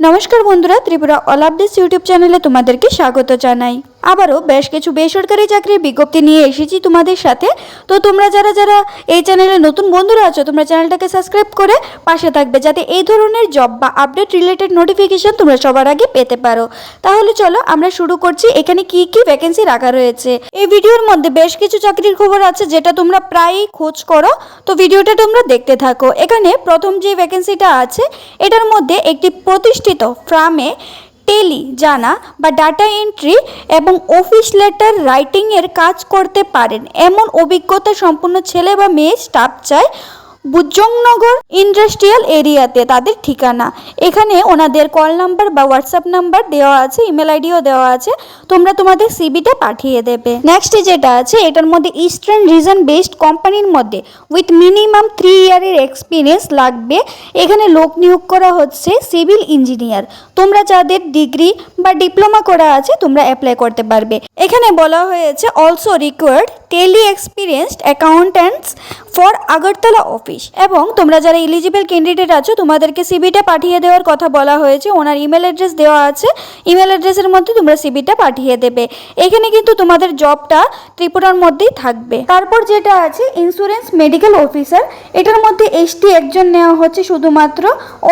নমস্কার বন্ধুরা Tripura all updates YouTube চ্যানেলে তোমাদেরকে স্বাগত জানাই। আবারও বেশ কিছু বেসরকারি চাকরির বিজ্ঞপ্তি নিয়ে এসেছি তোমাদের সাথে। তো তোমরা যারা যারা এই চ্যানেলে নতুন বন্ধুরা আছো, তোমরা চ্যানেলটাকে সাবস্ক্রাইব করে পাশে থাকবে যাতে এই ধরনের জব বা আপডেট রিলেটেড নোটিফিকেশন তোমরা সবার আগে পেতে পারো। তাহলে চলো আমরা শুরু করছি। এখানে কি কি ভ্যাকেন্সি রাখা রয়েছে? এই ভিডিওর মধ্যে বেশ কিছু চাকরির খবর আছে যেটা তোমরা প্রায়ই খোঁজ করো। তো ভিডিওটা তোমরা দেখতে থাকো। এখানে প্রথম যে ভ্যাকেন্সিটা আছে, এটার মধ্যে একটি প্রতিষ্ঠিত ফার্মে টেলি জানা বা ডাটা এন্ট্রি এবং অফিস লেটার রাইটিংয়ের কাজ করতে পারেন। এমন অভিজ্ঞতা সম্পন্ন ছেলে বা মেয়ে স্টাফ চায় বুজংনগর ইন্ডাস্ট্রিয়াল এরিয়াতে তাদের ঠিকানা। এখানে ওনাদের কল নাম্বার বা হোয়াটসঅ্যাপ নাম্বার দেওয়া আছে, ইমেল আইডিও দেওয়া আছে। তোমরা তোমাদের সিবিটা পাঠিয়ে দেবে। নেক্সট যেটা আছে, এটার মধ্যে ইস্টার্ন রিজন বেসড কোম্পানির মধ্যে উইথ মিনিমাম থ্রি ইয়ারের এক্সপিরিয়েন্স লাগবে। এখানে লোক নিয়োগ করা হচ্ছে সিভিল ইঞ্জিনিয়ার তোমরা যাদের ডিগ্রি বা ডিপ্লোমা করা আছে, তোমরা অ্যাপ্লাই করতে পারবে। এখানে বলা হয়েছে also required Tally experienced accountants for Agartala office এবং তোমরা যারা এলিজিবল ক্যান্ডিডেট আছো, তোমাদেরকে সিবিটা পাঠিয়ে দেওয়ার কথা বলা হয়েছে। ওনার ইমেল অ্যাড্রেস দেওয়া আছে। ইমেল অ্যাড্রেসের মধ্যে তোমরা সিবিটা পাঠিয়ে দেবে। এখানে কিন্তু তোমাদের জবটা ত্রিপুরার মধ্যেই থাকবে। তারপর যেটা আছে ইন্স্যুরেন্স মেডিকেল অফিসার এটার মধ্যে এসটি একজন নেওয়া হচ্ছে, শুধুমাত্র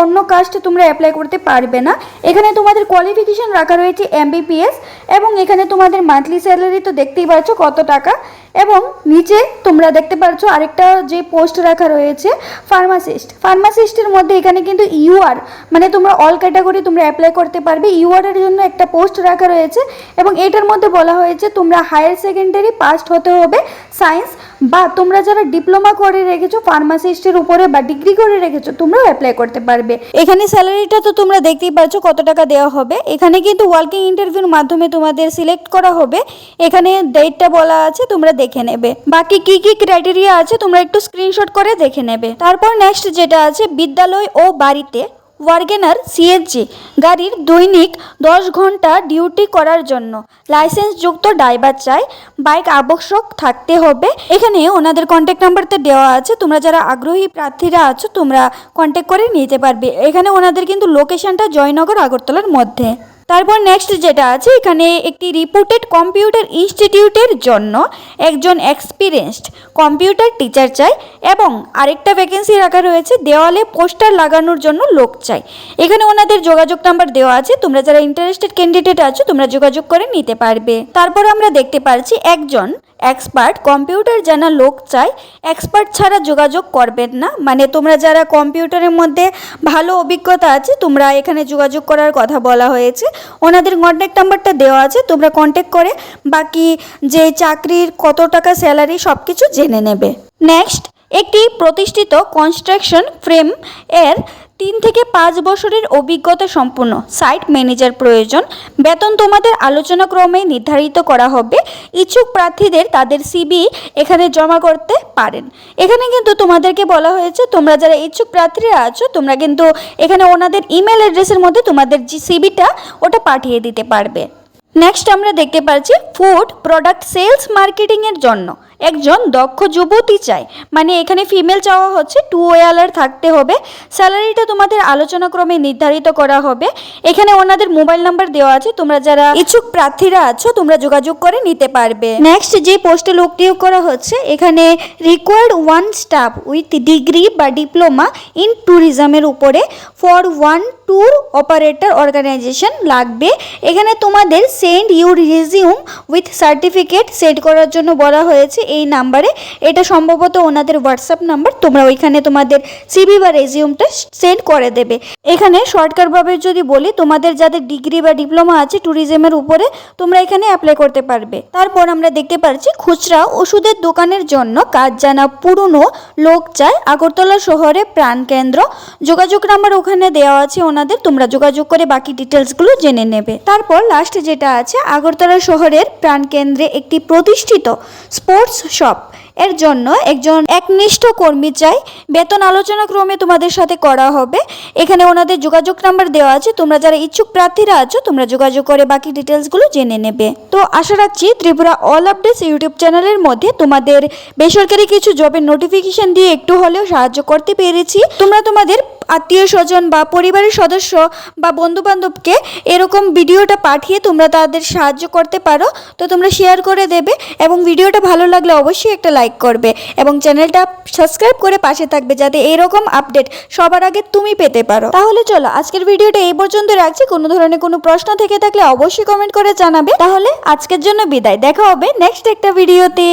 অন্য কাস্টে তোমরা অ্যাপ্লাই করতে পারবে না। এখানে তোমাদের কোয়ালিফিকেশন রাখা রয়েছে এমবিপিএস এবং এখানে তোমাদের মান্থলি স্যালারি তো দেখতেই পাচ্ছ কত টাকা। এবং নিচে তোমরা দেখতে পাচ্ছ আরেকটা যে পোস্ট রাখা রয়েছে ফার্মাসিস্ট ফার্মাসিস্টের মধ্যে এখানে কিন্তু ইউআর মানে তোমরা অল ক্যাটাগরি তোমরা অ্যাপ্লাই করতে পারবে। ইউআর এর জন্য একটা পোস্ট রাখা রয়েছে এবং এটার মধ্যে বলা হয়েছে তোমরা হায়ার সেকেন্ডারি পাস্ট হতে হবে সায়েন্স বা তোমরা যারা ডিপ্লোমা করে রেখেছো ফার্মাসিস্টের উপরে বা ডিগ্রি করে রেখেছো, তোমরাও অ্যাপ্লাই করতে পারবে। এখানে স্যালারিটা তো তোমরা দেখতেই পাচ্ছ কত টাকা দেওয়া হবে। এখানে কিন্তু ওয়ার্কিং ইন্টারভিউর মাধ্যমে তোমাদের সিলেক্ট করা হবে। এখানে ডেটটা বলা আছে, তোমরা দেখে নেবে। বাকি কি কি ক্রাইটেরিয়া আছে তোমরা একটু স্ক্রিনশট করে দেখে নেবে। তারপর নেক্সট যেটা আছে, বিদ্যালয় ও বাড়িতে ওয়ার্গেনার সিএনজি গাড়ির দৈনিক দশ ঘণ্টা ডিউটি করার জন্য। লাইসেন্সযুক্ত ড্রাইভার চাই বাইক আবশ্যক থাকতে হবে। এখানে ওনাদের কন্ট্যাক্ট নাম্বারতে দেওয়া আছে, তোমরা যারা আগ্রহী প্রার্থীরা আছো, তোমরা কন্ট্যাক্ট করে নিতে পারবে। এখানে ওনাদের কিন্তু লোকেশনটা জয়নগর, আগরতলার মধ্যে। তারপর নেক্সট যেটা আছে, এখানে একটি রিপুটেড কম্পিউটার ইনস্টিটিউটের জন্য একজন এক্সপিরিয়েন্সড কম্পিউটার টিচার চাই এবং আরেকটা ভ্যাকেন্সি রাখা রয়েছে, দেওয়ালে পোস্টার লাগানোর জন্য লোক চাই। এখানে ওনাদের যোগাযোগ নাম্বার দেওয়া আছে, তোমরা যারা ইন্টারেস্টেড ক্যান্ডিডেট আছো, তোমরা যোগাযোগ করে নিতে পারবে। তারপর আমরা দেখতে পারছি একজন এক্সপার্ট কম্পিউটার জানা লোক চাই এক্সপার্ট ছাড়া যোগাযোগ করবেন না। মানে তোমরা যারা কম্পিউটারের মধ্যে ভালো অভিজ্ঞতা আছে, তোমরা এখানে যোগাযোগ করার কথা বলা হয়েছে। ওনাদের কন্ট্যাক্ট নাম্বারটা দেওয়া আছে, তোমরা কন্ট্যাক্ট করে বাকি যে চাকরির কত টাকা স্যালারি সব কিছু জেনে নেবে। নেক্সট একটি প্রতিষ্ঠিত কনস্ট্রাকশন ফ্রেম এর তিন থেকে পাঁচ বছরের অভিজ্ঞতা সম্পূর্ণ। সাইট ম্যানেজার প্রয়োজন। বেতন তোমাদের আলোচনা ক্রমে নির্ধারিত করা হবে। ইচ্ছুক প্রার্থীদের তাদের সিবি এখানে জমা করতে পারেন। এখানে কিন্তু তোমাদেরকে বলা হয়েছে, তোমরা যারা ইচ্ছুক প্রার্থীরা আছো, তোমরা কিন্তু এখানে ওনাদের ইমেল অ্যাড্রেসের মধ্যে তোমাদের যে সিবিটা ওটা পাঠিয়ে দিতে পারবে। নেক্সট আমরা দেখতে পাচ্ছি ফুড প্রোডাক্ট সেলস মার্কেটিংয়ের জন্য। একজন দক্ষ যুবতী চাই। মানে এখানে ফিমেল চাওয়া হচ্ছে টু ওয়ালার থাকতে হবে। স্যালারিটা তোমাদের আলোচনা ক্রমে নির্ধারিত করা হবে। এখানে ওনাদের মোবাইল নাম্বার দেওয়া আছে। তোমরা যারা ইচ্ছুক প্রার্থীরা আছো, তোমরা যোগাযোগ করে নিতে পারবে। নেক্সট যে পোস্টে লোক নিয়োগ করা হচ্ছে, এখানে required one staff with degree বা ডিপ্লোমা ইন ট্যুরিজমের উপরে for one tour operator organisation লাগবে। এখানে তোমাদের send you resume with certificates করার জন্য বলা হয়েছে। এই নাম্বারে। এটা সম্ভবত ওনাদের হোয়াটসঅ্যাপ নাম্বার। তোমরা ওইখানে তোমাদের সিবি বা রেজিউমটা সেন্ড করে দেবে। এখানে শর্টকাটভাবে যদি বলি, তোমাদের যাদের ডিগ্রি বা ডিপ্লোমা আছে ট্যুরিজমের উপরে, তোমরা এখানে অ্যাপ্লাই করতে পারবে। তারপর আমরা দেখতে পাচ্ছি খুচরা ওষুধের দোকানের জন্য কাজ জানা পুরনো লোক চায় আগরতলা শহরে প্রাণকেন্দ্র যোগাযোগ নাম্বার ওখানে দেওয়া আছে ওনাদের। তোমরা যোগাযোগ করে বাকি ডিটেলসগুলো জেনে নেবে। তারপর লাস্ট যেটা আছে, আগরতলা শহরের প্রাণকেন্দ্রে একটি প্রতিষ্ঠিত স্পোর্টস শপ এর জন্য একজন একনিষ্ঠ কর্মী চাই। বেতন আলোচনা ক্রমে তোমাদের সাথে করা হবে। এখানে ওনাদের যোগাযোগ নাম্বার দেওয়া আছে। তোমরা যারা ইচ্ছুক প্রার্থীরা আছো, তোমরা যোগাযোগ করে বাকি ডিটেলসগুলো জেনে নেবে। তো আশা রাখছি ত্রিপুরা অল আপডেটস ইউটিউব চ্যানেলের মধ্যে তোমাদের বেসরকারি কিছু জবের নোটিফিকেশন দিয়ে একটু হলেও সাহায্য করতে পেরেছি। তোমরা তোমাদের আত্মীয় স্বজন বা পরিবারের সদস্য বা বন্ধু বান্ধবকে এরকম ভিডিওটা পাঠিয়ে তোমরা তাদের সাহায্য করতে পারো। তো তোমরা শেয়ার করে দেবে এবং ভিডিওটা ভালো লাগলে অবশ্যই একটা লাইক করবে এবং চ্যানেলটা সাবস্ক্রাইব করে পাশে থাকবে যাতে এরকম আপডেট সবার আগে তুমি পেতে পারো। তাহলে চলো আজকের ভিডিওটা এই পর্যন্ত রাখছি। কোনো ধরনের কোনো প্রশ্ন থেকে থাকলে অবশ্যই কমেন্ট করে জানাবে। তাহলে আজকের জন্য বিদায়। দেখা হবে নেক্সট একটা ভিডিওতে